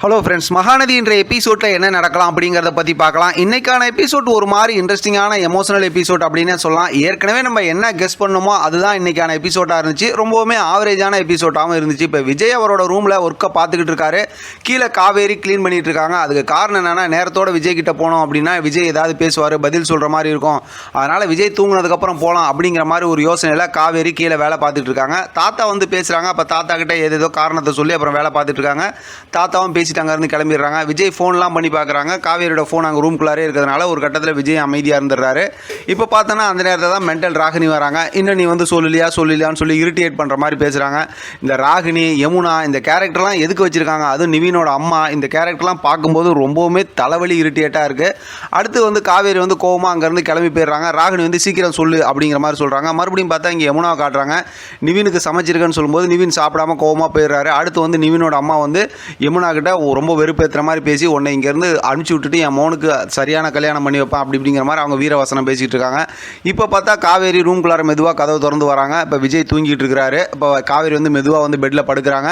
Hello friends Mahanadi என்ற எபிசோட்டில் என்ன நடக்கலாம் அப்படிங்கிறத பற்றி பார்க்கலாம். இன்றைக்கான எபிசோட் ஒரு மாதிரி இன்ட்ரெஸ்டிங்கான எமோஷனல் எபிசோட் அப்படின்னு சொல்லலாம். ஏற்கனவே நம்ம என்ன கெஸ் பண்ணோமோ அதுதான் இன்னைக்கான எபிசோட்டாக இருந்துச்சு. ரொம்பவுமே ஆவரேஜான எபிசோட்டாகவும் இருந்துச்சு. இப்போ விஜய் அவரோட ரூமில் ஒர்க்கை பார்த்துக்கிட்டு இருக்காரு. கீழே காவேரி க்ளீன் பண்ணிகிட்டு இருக்காங்க. அதுக்கு காரணம் என்னென்னா நேரத்தோட விஜய் கிட்ட போனோம் அப்படின்னா விஜய் ஏதாவது பேசுவார் பதில் சொல்கிற மாதிரி இருக்கும். அதனால் விஜய் தூங்கினதுக்கப்புறம் போகலாம் அப்படிங்கிற மாதிரி ஒரு யோசனையில் காவேரி கீழே வேலை பார்த்துட்டு இருக்காங்க. தாத்தா வந்து பேசுகிறாங்க அப்போ தாத்தா கிட்டே ஏதேதோ காரணத்தை சொல்லி அப்புறம் வேலை பார்த்துட்டு இருக்காங்க. தாத்தாவும் பேசி அங்கேருந்து கிளம்பிடுறாங்க. விஜய் ஃபோன்லாம் பண்ணி பார்க்குறாங்க காவேரியோட ஃபோன் அங்கே ரூம்குள்ளாரே இருக்கிறதுனால ஒரு கட்டத்தில் விஜய் அமைதியாக இருந்துடுறாரு. இப்போ பார்த்தோன்னா அந்த நேரத்தில் தான் மென்டல் ராகினி வராங்க. இன்னும் நீ வந்து சொல்லலையா சொல்லலையான்னு சொல்லி இரிட்டேட் பண்ணுற மாதிரி பேசுகிறாங்க இந்த ராகினி யமுனா இந்த கேரக்டர்லாம் எதுக்கு வச்சுருக்காங்க? அதுவும் நிவினோட அம்மா. இந்த கேரக்டர்லாம் பார்க்கும்போது ரொம்பவுமே தலைவலி இரிட்டேட்டாக இருக்குது அடுத்து வந்து காவேரி வந்து கோவமாக அங்கேருந்து கிளம்பி போயிடுறாங்க. ராகினி வந்து சீக்கிரம் சொல்லு அப்படிங்கிற மாதிரி சொல்கிறாங்க மறுபடியும் பார்த்தா இங்கே யமுனாவை காட்டுறாங்க. நிவினுக்கு சமைச்சிருக்கேன்னு சொல்லும்போது நிவின் சாப்பிடாம கோவமாக போயிடுறாரு. அடுத்து வந்து நிவினோட அம்மா வந்து யமுனா கிட்ட ரொம்ப வெறுப்பேற்றுற மாதிரி பேசி உன்னை இங்கேருந்து அனுப்பிச்சி விட்டுட்டு என் மோனுக்கு சரியான கல்யாணம் பண்ணி வைப்பேன் அப்படி இப்படிங்கிற மாதிரி அவங்க வீரவசனம் பேசிகிட்டு இருக்காங்க. இப்போ பார்த்தா காவேரி ரூம்குள்ளார மெதுவாக கதவு திறந்து வராங்க. இப்போ விஜய் தூங்கிட்டு இருக்கிறாரு. இப்போ காவேரி வந்து மெதுவாக வந்து பெட்டில் படுக்கிறாங்க.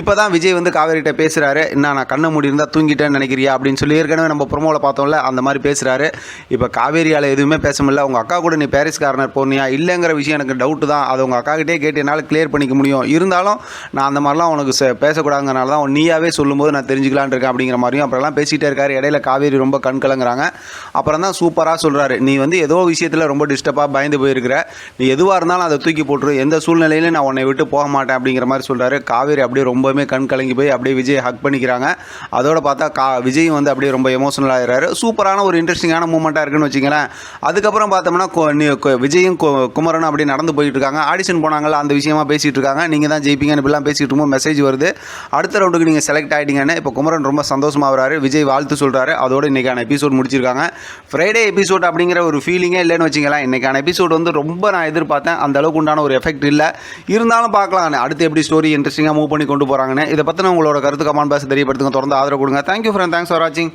இப்போ தான் விஜய் வந்து காவேரிகிட்ட பேசுகிறாரு என்ன நான் கண்ணை மூடி இருந்தால் தூங்கிட்டேன்னு நினைக்கிறியா? அப்படின்னு சொல்லி ஏற்கனவே நம்ம ப்ரொமோவில் பார்த்தோம்ல அந்த மாதிரி பேசுகிறாரு இப்போ காவேரியால் எதுவுமே பேச முடியல. உங்கள் அக்கா கூட நீ பாரிஸ் கார்னர் போனியா இல்லைங்கிற விஷயம் எனக்கு டவுட்டு தான். அது உங்கள் அக்காக்கிட்டே கேட்டு என்னால் கிளியர் பண்ணிக்க முடியும். இருந்தாலும் நான் அந்த மாதிரிலாம் உனக்கு பேசக்கூடாதுங்கிறனால தான் நீயாவே சொல்லும்போது நான் தெரிஞ்சுக்கலான்னு இருக்கேன் அப்படிங்கிற மாதிரியும் அப்புறம்லாம் பேசிகிட்டே இருக்காரு. இடையில காவேரி ரொம்ப கண் கலங்குறாங்க. அப்புறம் தான் சூப்பராக சொல்கிறாரு நீ வந்து ஏதோ விஷயத்தில் ரொம்ப டிஸ்டர்பாக பயந்து போயிருக்கிற. நீ எதுவாக இருந்தாலும் அதை தூக்கி போட்டுரு. எந்த சூழ்நிலையிலும் நான் உன்னை விட்டு போக மாட்டேன். அப்படிங்கிற மாதிரி சொல்கிறாரு காவேரி அப்படியே ரொம்பவுமே கண் கலங்கி போய் அப்படியே விஜய் ஹக் பண்ணிக்கிறாங்க. அதோட பார்த்தா கா விஜயும் வந்து அப்படியே ரொம்ப எமோஷனல் ஆகிறாரு சூப்பரான ஒரு இன்ட்ரெஸ்டிங்கான மூமெண்ட்டாக இருக்குன்னு வச்சுங்களேன் அதுக்கப்புறம் பார்த்தோம்னா விஜயும் கு- குமரனும் அப்படியே நடந்து போயிட்டு இருக்காங்க. ஆடிஷன் போனாங்கல்ல அந்த விஷயமா பேசிகிட்டு இருக்காங்க. நீங்கள் தான் ஜெயிப்பீங்கன்னு இப்படிலாம் பேசிகிட்டு இருக்கும்போது மெசேஜ் வருது. அடுத்த ரவுண்டுக்கு நீங்கள் செலக்ட் ஆகிட்டீங்கன்னு இப்போ குமரன் ரொம்ப சந்தோஷமாகறாரு விஜய் வாழ்த்து சொல்கிறாரு அதோட இன்றைக்கான எபிசோட் முடிச்சிருக்காங்க. ஃப்ரைடே எபிசோட் அப்படிங்கிற ஒரு ஃபீலிங்கே இல்லைன்னு வச்சுங்களேன் இன்னைக்கான எபிசோட் வந்து ரொம்ப நான் எதிர்பார்த்தேன். அந்த அளவுக்கு உண்டான ஒரு எஃபெக்ட் இல்லை. இருந்தாலும் பார்க்கலாம். அடுத்து எப்படி ஸ்டோரி இன்ட்ரெஸ்டிங்காக மூவ் பண்ணி கொண்டு போகிறாங்கன்னு இதை பற்றின உங்களோட கருத்து கமான் பாஸ் தெரியப்படுத்துங்க. தொடர்ந்து ஆதரவு கொடுங்க. தேங்க்யூ ஃப்ரெண்ட் தேங்க்ஸ் ஃபார் வாட்சிங்